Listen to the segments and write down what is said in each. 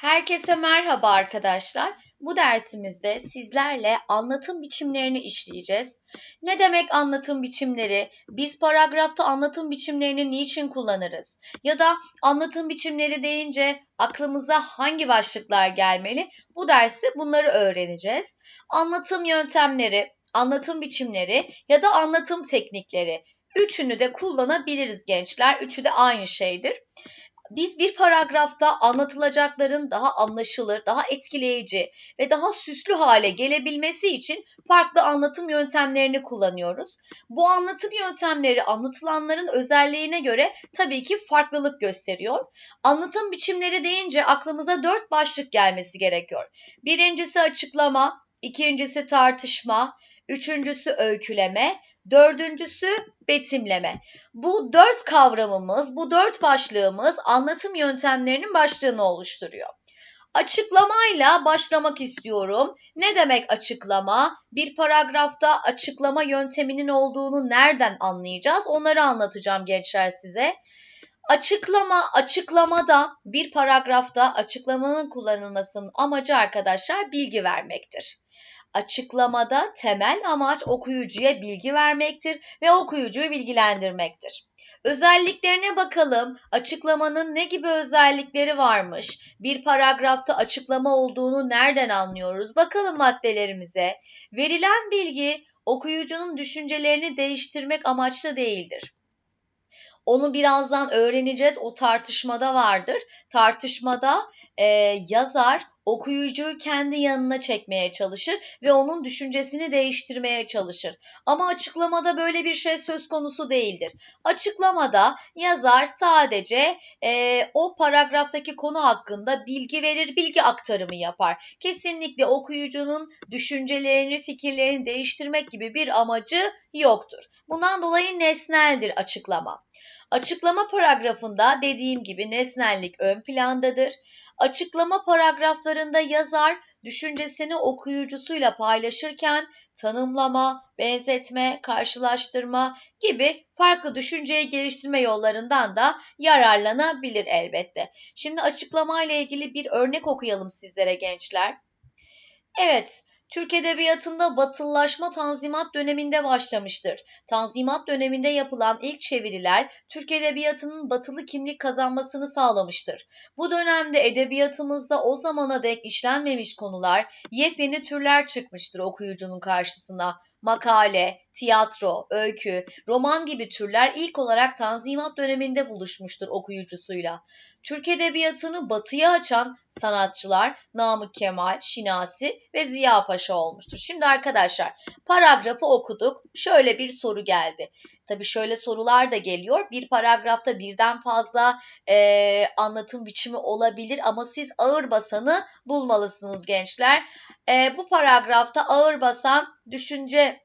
Herkese merhaba arkadaşlar. Bu dersimizde sizlerle anlatım biçimlerini işleyeceğiz. Ne demek anlatım biçimleri? Biz paragrafta anlatım biçimlerini niçin kullanırız? Ya da anlatım biçimleri deyince aklımıza hangi başlıklar gelmeli? Bu dersi bunları öğreneceğiz. Anlatım yöntemleri, anlatım biçimleri ya da anlatım teknikleri. Üçünü de kullanabiliriz gençler. Üçü de aynı şeydir. Biz bir paragrafta anlatılacakların daha anlaşılır, daha etkileyici ve daha süslü hale gelebilmesi için farklı anlatım yöntemlerini kullanıyoruz. Bu anlatım yöntemleri anlatılanların özelliğine göre tabii ki farklılık gösteriyor. Anlatım biçimleri deyince aklımıza dört başlık gelmesi gerekiyor. Birincisi açıklama, ikincisi tartışma, üçüncüsü öyküleme, Dördüncüsü betimleme. Bu dört kavramımız, bu dört başlığımız anlatım yöntemlerinin başlığını oluşturuyor. Açıklamayla başlamak istiyorum. Ne demek açıklama? Bir paragrafta açıklama yönteminin olduğunu nereden anlayacağız? Onları anlatacağım gençler size. Açıklama, açıklamada bir paragrafta açıklamanın kullanılmasının amacı arkadaşlar bilgi vermektir. Açıklamada temel amaç okuyucuya bilgi vermektir ve okuyucuyu bilgilendirmektir. Özelliklerine bakalım. Açıklamanın ne gibi özellikleri varmış? Bir paragrafta açıklama olduğunu nereden anlıyoruz? Bakalım maddelerimize. Verilen bilgi okuyucunun düşüncelerini değiştirmek amaçlı değildir. Onu birazdan öğreneceğiz. O tartışmada vardır. Tartışmada e, yazar okuyucuyu kendi yanına çekmeye çalışır ve onun düşüncesini değiştirmeye çalışır. Ama açıklamada böyle bir şey söz konusu değildir. Açıklamada yazar sadece e, o paragraftaki konu hakkında bilgi verir, bilgi aktarımı yapar. Kesinlikle okuyucunun düşüncelerini, fikirlerini değiştirmek gibi bir amacı yoktur. Bundan dolayı nesneldir açıklama. Açıklama paragrafında dediğim gibi nesnellik ön plandadır. Açıklama paragraflarında yazar düşüncesini okuyucusuyla paylaşırken tanımlama, benzetme, karşılaştırma gibi farklı düşünceyi geliştirme yollarından da yararlanabilir elbette. Şimdi açıklama ile ilgili bir örnek okuyalım sizlere gençler. Evet, Türk Edebiyatı'nda batılılaşma Tanzimat döneminde başlamıştır. Tanzimat döneminde yapılan ilk çeviriler Türk Edebiyatı'nın batılı kimlik kazanmasını sağlamıştır. Bu dönemde edebiyatımızda o zamana dek işlenmemiş konular, yepyeni türler çıkmıştır okuyucunun karşısına makale, tiyatro, öykü, roman gibi türler ilk olarak Tanzimat döneminde buluşmuştur okuyucusuyla. Türk Edebiyatı'nı batıya açan sanatçılar Namık Kemal, Şinasi ve Ziya Paşa olmuştur. Şimdi arkadaşlar paragrafı okuduk. Şöyle bir soru geldi. Tabii şöyle sorular da geliyor. Bir paragrafta birden fazla e, anlatım biçimi olabilir ama siz ağır basanı bulmalısınız gençler. E, bu paragrafta ağır basan düşünce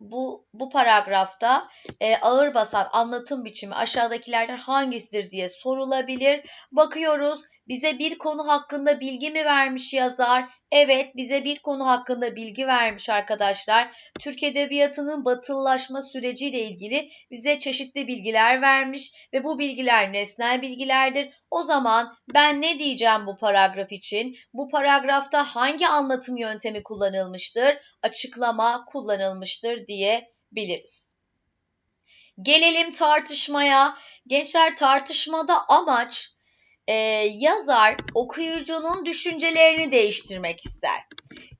bu, bu paragrafta e, ağır basan anlatım biçimi aşağıdakilerden hangisidir diye sorulabilir. Bakıyoruz bize bir konu hakkında bilgi mi vermiş yazar? Evet, bize bir konu hakkında bilgi vermiş arkadaşlar. Türk Edebiyatı'nın batılılaşma süreciyle ilgili bize çeşitli bilgiler vermiş ve bu bilgiler nesnel bilgilerdir. O zaman ben ne diyeceğim bu paragraf için? Bu paragrafta hangi anlatım yöntemi kullanılmıştır? Açıklama kullanılmıştır diyebiliriz. Gelelim tartışmaya. Gençler tartışmada amaç e, yazar okuyucunun düşüncelerini değiştirmek ister.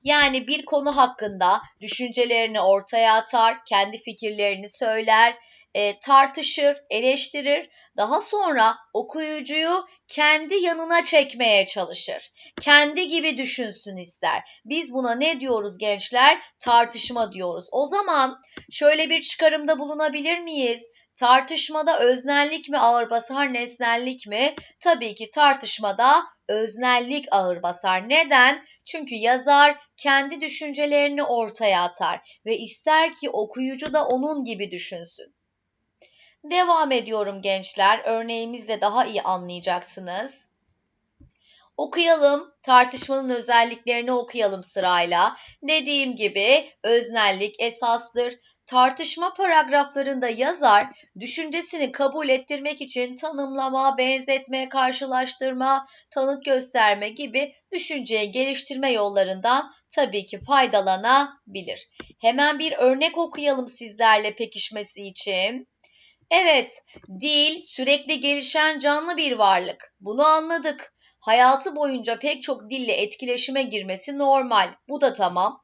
Yani bir konu hakkında düşüncelerini ortaya atar, kendi fikirlerini söyler, e, tartışır, eleştirir. Daha sonra okuyucuyu kendi yanına çekmeye çalışır. Kendi gibi düşünsün ister. Biz buna ne diyoruz gençler? Tartışma diyoruz. O zaman şöyle bir çıkarımda bulunabilir miyiz? Tartışmada öznellik mi ağır basar, nesnellik mi? Tabii ki tartışmada öznellik ağır basar. Neden? Çünkü yazar kendi düşüncelerini ortaya atar ve ister ki okuyucu da onun gibi düşünsün. Devam ediyorum gençler. Örneğimizle daha iyi anlayacaksınız. Okuyalım. Tartışmanın özelliklerini okuyalım sırayla. Dediğim gibi öznellik esastır. Tartışma paragraflarında yazar düşüncesini kabul ettirmek için tanımlama, benzetme, karşılaştırma, tanık gösterme gibi düşünceyi geliştirme yollarından tabii ki faydalanabilir. Hemen bir örnek okuyalım sizlerle pekişmesi için. Evet, dil sürekli gelişen canlı bir varlık. Bunu anladık. Hayatı boyunca pek çok dille etkileşime girmesi normal. Bu da tamam.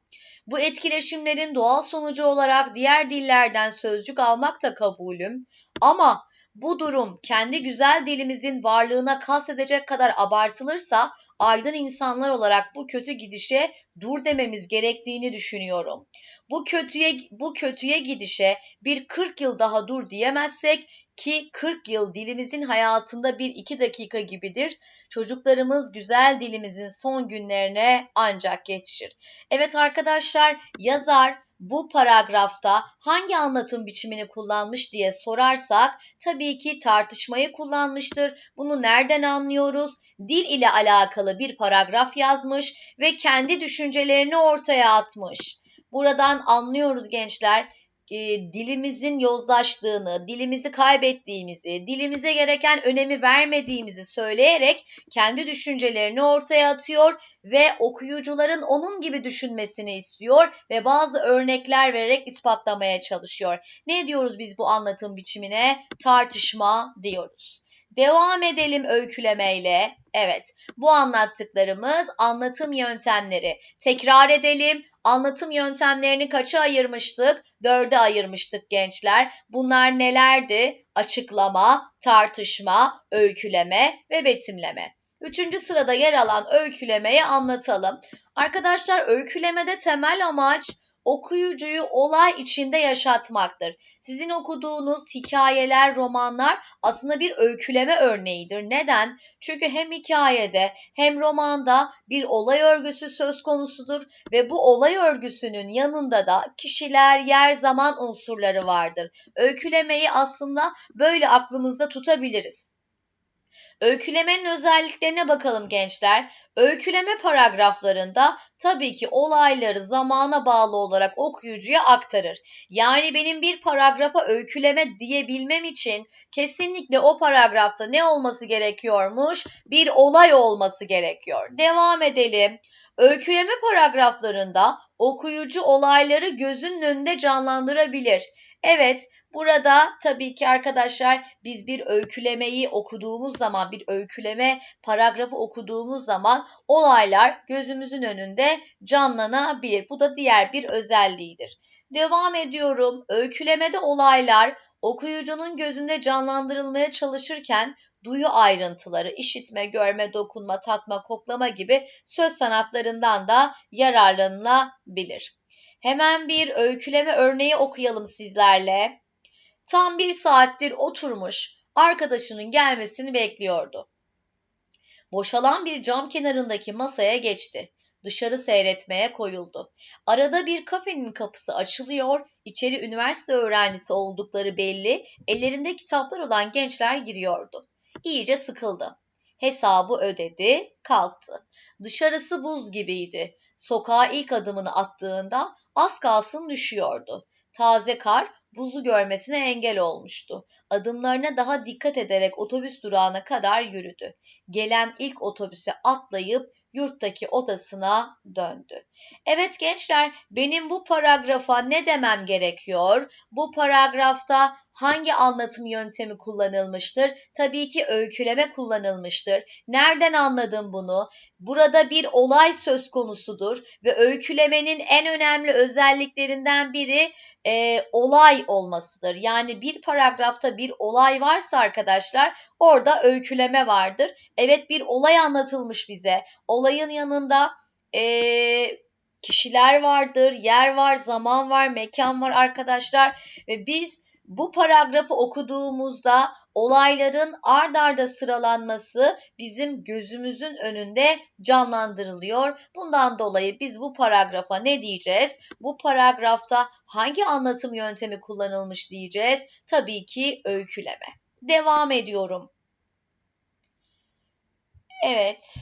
Bu etkileşimlerin doğal sonucu olarak diğer dillerden sözcük almak da kabulüm. Ama bu durum kendi güzel dilimizin varlığına kastedecek kadar abartılırsa aydın insanlar olarak bu kötü gidişe dur dememiz gerektiğini düşünüyorum. Bu kötüye bu kötüye gidişe bir 40 yıl daha dur diyemezsek ki 40 yıl dilimizin hayatında bir iki dakika gibidir. Çocuklarımız güzel dilimizin son günlerine ancak yetişir. Evet arkadaşlar yazar bu paragrafta hangi anlatım biçimini kullanmış diye sorarsak tabii ki tartışmayı kullanmıştır. Bunu nereden anlıyoruz? Dil ile alakalı bir paragraf yazmış ve kendi düşüncelerini ortaya atmış. Buradan anlıyoruz gençler e, dilimizin yozlaştığını, dilimizi kaybettiğimizi, dilimize gereken önemi vermediğimizi söyleyerek kendi düşüncelerini ortaya atıyor ve okuyucuların onun gibi düşünmesini istiyor ve bazı örnekler vererek ispatlamaya çalışıyor. Ne diyoruz biz bu anlatım biçimine? Tartışma diyoruz. Devam edelim öykülemeyle. Evet, bu anlattıklarımız anlatım yöntemleri. Tekrar edelim. Anlatım yöntemlerini kaça ayırmıştık? Dörde ayırmıştık gençler. Bunlar nelerdi? Açıklama, tartışma, öyküleme ve betimleme. Üçüncü sırada yer alan öykülemeyi anlatalım. Arkadaşlar öykülemede temel amaç okuyucuyu olay içinde yaşatmaktır. Sizin okuduğunuz hikayeler, romanlar aslında bir öyküleme örneğidir. Neden? Çünkü hem hikayede hem romanda bir olay örgüsü söz konusudur ve bu olay örgüsünün yanında da kişiler, yer, zaman unsurları vardır. Öykülemeyi aslında böyle aklımızda tutabiliriz. Öykülemenin özelliklerine bakalım gençler. Öyküleme paragraflarında tabii ki olayları zamana bağlı olarak okuyucuya aktarır. Yani benim bir paragrafa öyküleme diyebilmem için kesinlikle o paragrafta ne olması gerekiyormuş? Bir olay olması gerekiyor. Devam edelim. Öyküleme paragraflarında okuyucu olayları gözünün önünde canlandırabilir. Evet, Burada tabii ki arkadaşlar biz bir öykülemeyi okuduğumuz zaman, bir öyküleme paragrafı okuduğumuz zaman olaylar gözümüzün önünde canlanabilir. Bu da diğer bir özelliğidir. Devam ediyorum. Öykülemede olaylar okuyucunun gözünde canlandırılmaya çalışırken duyu ayrıntıları, işitme, görme, dokunma, tatma, koklama gibi söz sanatlarından da yararlanılabilir. Hemen bir öyküleme örneği okuyalım sizlerle. Tam bir saattir oturmuş, arkadaşının gelmesini bekliyordu. Boşalan bir cam kenarındaki masaya geçti. Dışarı seyretmeye koyuldu. Arada bir kafenin kapısı açılıyor, içeri üniversite öğrencisi oldukları belli, ellerinde kitaplar olan gençler giriyordu. İyice sıkıldı. Hesabı ödedi, kalktı. Dışarısı buz gibiydi. Sokağa ilk adımını attığında az kalsın düşüyordu. Taze kar buzu görmesine engel olmuştu. Adımlarına daha dikkat ederek otobüs durağına kadar yürüdü. Gelen ilk otobüse atlayıp yurttaki odasına döndü. Evet gençler, benim bu paragrafa ne demem gerekiyor? Bu paragrafta hangi anlatım yöntemi kullanılmıştır? Tabii ki öyküleme kullanılmıştır. Nereden anladım bunu? Burada bir olay söz konusudur ve öykülemenin en önemli özelliklerinden biri e, olay olmasıdır. Yani bir paragrafta bir olay varsa arkadaşlar orada öyküleme vardır. Evet bir olay anlatılmış bize. Olayın yanında e, kişiler vardır, yer var, zaman var, mekan var arkadaşlar. Ve biz bu paragrafı okuduğumuzda olayların ard arda sıralanması bizim gözümüzün önünde canlandırılıyor. Bundan dolayı biz bu paragrafa ne diyeceğiz? Bu paragrafta hangi anlatım yöntemi kullanılmış diyeceğiz? Tabii ki öyküleme. Devam ediyorum. Evet.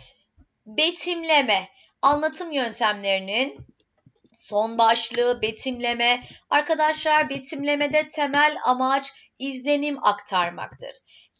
Betimleme anlatım yöntemlerinin Son başlığı betimleme. Arkadaşlar betimlemede temel amaç izlenim aktarmaktır.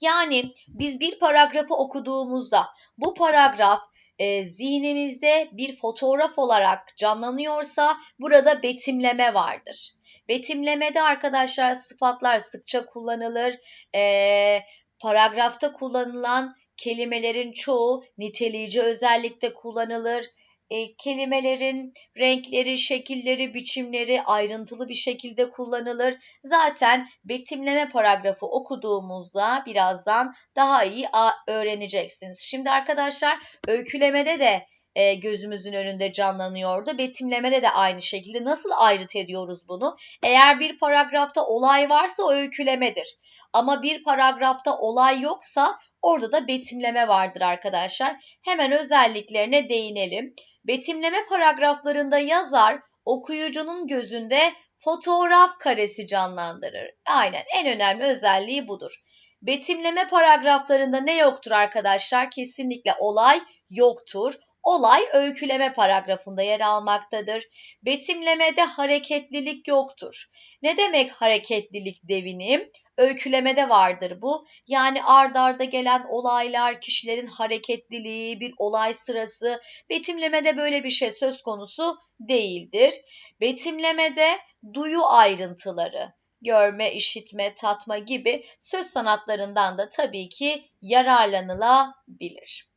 Yani biz bir paragrafı okuduğumuzda bu paragraf e, zihnimizde bir fotoğraf olarak canlanıyorsa burada betimleme vardır. Betimlemede arkadaşlar sıfatlar sıkça kullanılır. E, paragrafta kullanılan kelimelerin çoğu niteleyici özellikle kullanılır e, kelimelerin renkleri, şekilleri, biçimleri ayrıntılı bir şekilde kullanılır. Zaten betimleme paragrafı okuduğumuzda birazdan daha iyi öğreneceksiniz. Şimdi arkadaşlar öykülemede de e, gözümüzün önünde canlanıyordu. Betimlemede de aynı şekilde nasıl ayrıt ediyoruz bunu? Eğer bir paragrafta olay varsa öykülemedir. Ama bir paragrafta olay yoksa orada da betimleme vardır arkadaşlar. Hemen özelliklerine değinelim. Betimleme paragraflarında yazar okuyucunun gözünde fotoğraf karesi canlandırır. Aynen en önemli özelliği budur. Betimleme paragraflarında ne yoktur arkadaşlar? Kesinlikle olay yoktur. Olay öyküleme paragrafında yer almaktadır. Betimlemede hareketlilik yoktur. Ne demek hareketlilik devinim? Öykülemede vardır bu. Yani ard arda gelen olaylar, kişilerin hareketliliği, bir olay sırası. Betimlemede böyle bir şey söz konusu değildir. Betimlemede duyu ayrıntıları, görme, işitme, tatma gibi söz sanatlarından da tabii ki yararlanılabilir.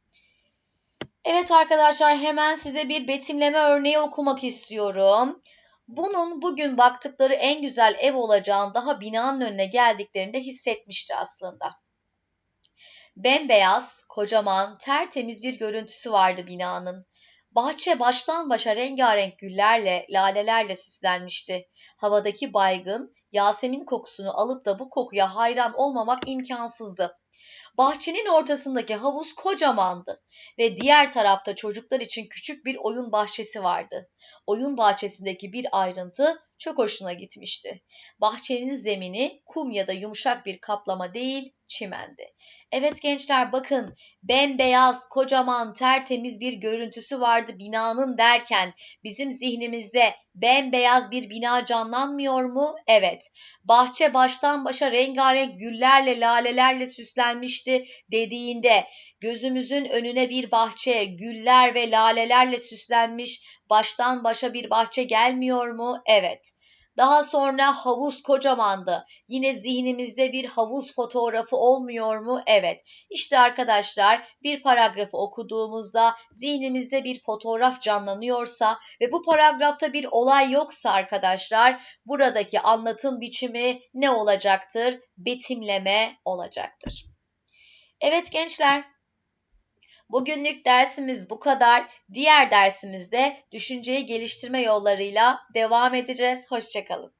Evet arkadaşlar hemen size bir betimleme örneği okumak istiyorum. Bunun bugün baktıkları en güzel ev olacağını daha binanın önüne geldiklerinde hissetmişti aslında. Bembeyaz, kocaman, tertemiz bir görüntüsü vardı binanın. Bahçe baştan başa rengarenk güllerle, lalelerle süslenmişti. Havadaki baygın, Yasemin kokusunu alıp da bu kokuya hayran olmamak imkansızdı. Bahçenin ortasındaki havuz kocamandı ve diğer tarafta çocuklar için küçük bir oyun bahçesi vardı. Oyun bahçesindeki bir ayrıntı çok hoşuna gitmişti. Bahçenin zemini kum ya da yumuşak bir kaplama değil, çimendi. Evet gençler bakın bembeyaz, kocaman, tertemiz bir görüntüsü vardı binanın derken bizim zihnimizde bembeyaz bir bina canlanmıyor mu? Evet. Bahçe baştan başa rengarenk güllerle, lalelerle süslenmişti dediğinde gözümüzün önüne bir bahçe, güller ve lalelerle süslenmiş baştan başa bir bahçe gelmiyor mu? Evet. Daha sonra havuz kocamandı. Yine zihnimizde bir havuz fotoğrafı olmuyor mu? Evet. İşte arkadaşlar bir paragrafı okuduğumuzda zihnimizde bir fotoğraf canlanıyorsa ve bu paragrafta bir olay yoksa arkadaşlar buradaki anlatım biçimi ne olacaktır? Betimleme olacaktır. Evet gençler Bugünlük dersimiz bu kadar. Diğer dersimizde düşünceyi geliştirme yollarıyla devam edeceğiz. Hoşçakalın.